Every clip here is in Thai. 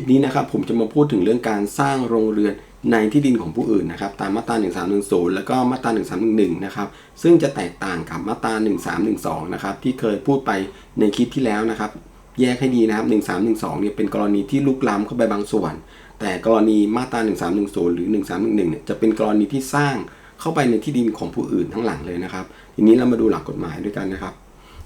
ลิปนี้นะครับผมจะมาพูดถึงเรื่องการสร้างโรงเรือนในที่ดินของผู้อื่นนะครับตามมาตรา 1310 แล้วก็มาตรา 1311 นะครับซึ่งจะแตกต่างกับมาตรา 1312 นะครับที่เคยพูดไปในคลิปที่แล้วนะครับ แยกให้ดีนะครับ 1312 เนี่ยเป็นกรณีที่ลุกล้ำเข้าไปบางส่วน แต่กรณีมาตรา 1310 หรือ 1311 เนี่ยจะเป็นกรณีที่สร้างเข้าไปในที่ดินของผู้อื่นทั้งหลังเลยนะครับ ทีนี้เรามาดูหลักกฎหมายด้วยกันนะครับ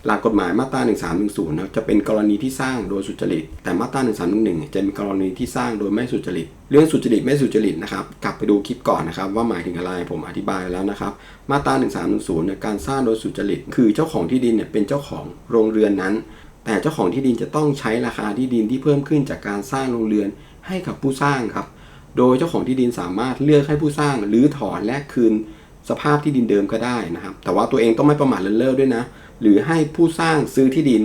หลักกฎหมายมาตรา 1310นะจะเป็นกรณีที่สร้างโดยสุจริต แต่มาตรา 1311 จะเป็นกรณีที่สร้างโดยไม่สุจริต เรื่องสุจริตไม่สุจริตนะครับกลับไปดูคลิปก่อนนะครับว่าหมายถึงอะไรผมอธิบายแล้วนะครับ มาตรา 1310เนี่ยการสร้างโดยสุจริต คือเจ้าของที่ดินเนี่ยเป็นเจ้าของโรงเรือนนั้น แต่เจ้าของที่ดินจะต้องใช้ราคาที่ดินที่เพิ่มขึ้นจากการสร้างโรงเรือนให้กับผู้สร้างครับ โดยเจ้าของที่ดินสามารถเลือกให้ผู้สร้างหรือถอนและคืน สภาพที่ดินเดิมก็ได้นะครับ แต่ว่าตัวเองต้องไม่ประมาทเลินเล่อด้วยนะ หรือให้ผู้สร้างซื้อที่ดิน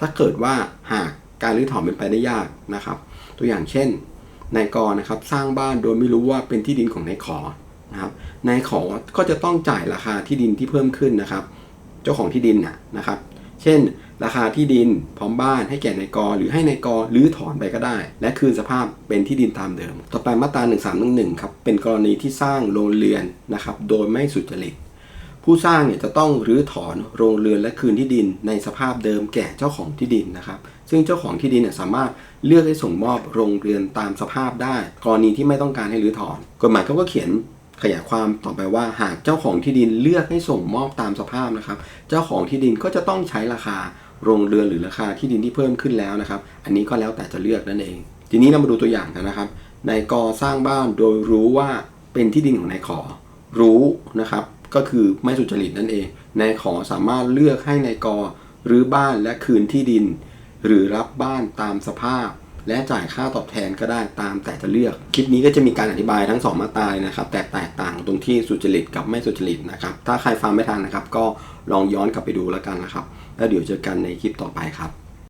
ถ้าเกิดว่าหากการรื้อถอนเป็นไปได้ยากนะครับ ตัวอย่างเช่นนายกรนะครับสร้างบ้านโดยไม่รู้ว่าเป็นที่ดินของนายขอนะครับนายขอก็จะต้องจ่ายราคาที่ดินที่เพิ่มขึ้นนะครับ เจ้าของที่ดินน่ะนะครับ เช่น ราคาที่ดินพร้อมบ้านให้แก่นายกหรือให้นายกรื้อถอนไปก็ได้ และคืนสภาพเป็นที่ดินตามเดิม ต่อไปมาตรา1 3 1 1ครับเป็นกรณีที่สร้างโรงเรือนนะครับโดยไม่สุจริตผู้สร้างเนี่ยจะต้องรื้อถอนโรงเรือนและคืนที่ดินในสภาพเดิมแก่เจ้าของที่ดินนะครับซึ่งเจ้าของที่ดินเนี่ยสามารถเลือกให้ส่งมอบโรงเรือนตามสภาพได้ กรณีที่ไม่ต้องการให้รื้อถอน กฎหมายเขาก็เขียนขยายความต่อไปว่าหากเจ้าของที่ดินเลือกให้ส่งมอบตามสภาพนะครับ เจ้าของที่ดินก็จะต้องใช้ราคา โรงเรือนหรือราคาที่ดินที่เพิ่มขึ้นแล้วนะครับ อันนี้ก็แล้วแต่จะเลือกนั่นเอง ทีนี้เรามาดูตัวอย่างกันนะครับนายกสร้างบ้านโดยรู้ว่าเป็นที่ดินของนายขอ รู้นะครับ ก็คือไม่สุจริตนั่นเองนายขอสามารถเลือกให้นายกรื้อบ้านและคืนที่ดิน หรือรับบ้านตามสภาพ และจ่ายค่าตอบแทนก็ได้ตามแต่จะเลือก คลิปนี้ก็จะมีการอธิบายทั้ง 2 มาตรายนะครับ แต่แตกต่างตรงที่สุจริตกับไม่สุจริตนะครับ ถ้าใครฟังไม่ทันนะครับ ก็ลองย้อนกลับไปดูแล้วกันนะครับ แล้วเดี๋ยวเจอกันในคลิปต่อไปครับ